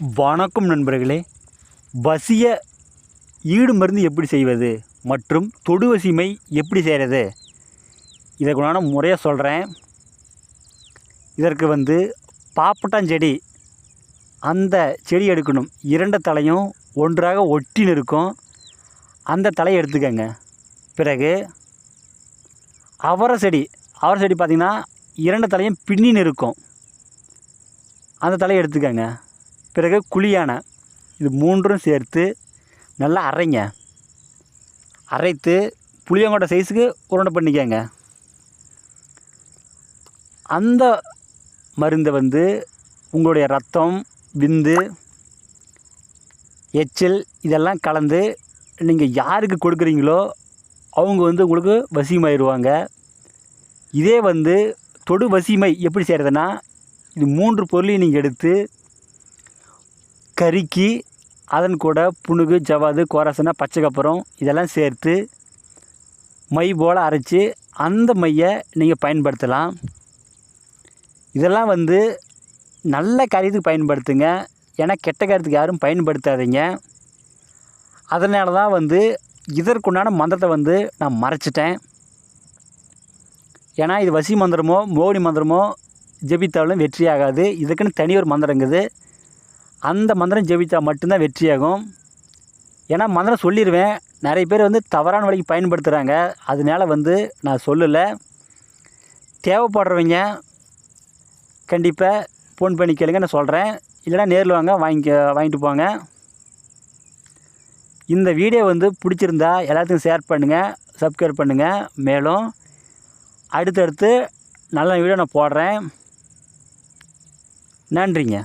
வணக்கம் நண்பர்களே. வசிய ஈடு மருந்து எப்படி செய்வது மற்றும் தொடு வசிமை எப்படி செய்கிறது இதற்குண்டான முறையாக சொல்கிறேன் இதற்கு வந்து பாப்பட்டாஞ்செடி அந்த செடி எடுக்கணும். இரண்டு தலையும் ஒன்றாக ஒட்டின்னு இருக்கும் அந்த தலையை எடுத்துக்கங்க. பிறகு அவரை செடி அவரை செடி பார்த்திங்கன்னா இரண்டு தலையும் பின்னின்னு இருக்கும் அந்த தலையை எடுத்துக்கங்க. பிறகு குழியானை இது மூன்றும் சேர்த்து நல்லா அரைங்க. அரைத்து புளியங்கொட்டை சைஸுக்கு உருண்டை பண்ணிக்கங்க. அந்த மருந்தை வந்து உங்களுடைய ரத்தம் விந்து எச்சில் இதெல்லாம் கலந்து நீங்கள் யாருக்கு கொடுக்குறீங்களோ அவங்க வந்து உங்களுக்கு வசியமாயிடுவாங்க இதே வந்து தொடு வசிமை எப்படி செய்கிறதுனா இது மூன்று பொருளையும் நீங்கள் எடுத்து கருக்கி அதன் கூட புணுகு ஜவாது கோரசனை பச்சைக்கப்புறம் இதெல்லாம் சேர்த்து மை போல் அரைச்சி அந்த மையை நீங்கள் பயன்படுத்தலாம். இதெல்லாம் வந்து நல்ல காரியத்துக்கு பயன்படுத்துங்க. ஏன்னா கெட்ட காரியத்துக்கு யாரும் பயன்படுத்தாதீங்க. அதனால தான் வந்து இதற்குண்டான மந்திரத்தை வந்து நான் மறைச்சிட்டேன். ஏன்னா இது வசி மந்திரமோ மோடி மந்திரமோ ஜெபித்தாலும் வெற்றி ஆகாது இதுக்குன்னு தனி ஒரு மந்திரங்குது. அந்த மந்திரம் ஜெபித்தா மட்டும்தான் வெற்றியாகும். ஏன்னா மந்திரம் சொல்லிடுவேன் நிறைய பேர் வந்து தவறான வழிக்கு பயன்படுத்துகிறாங்க அதனால வந்து நான் சொல்லலை. தேவைப்படுறவங்க கண்டிப்பாக ஃபோன் பண்ணி கேளுங்க நான் சொல்கிறேன் இல்லைனா நேரில் வாங்க வாங்கிக்க வாங்கிட்டு போங்க. இந்த வீடியோ வந்து பிடிச்சிருந்தா எல்லாத்துக்கும் ஷேர் பண்ணுங்கள் சப்ஸ்கிரைப் பண்ணுங்கள் மேலும் அடுத்தடுத்து நல்ல வீடியோ நான் போடுறேன். நன்றிங்க.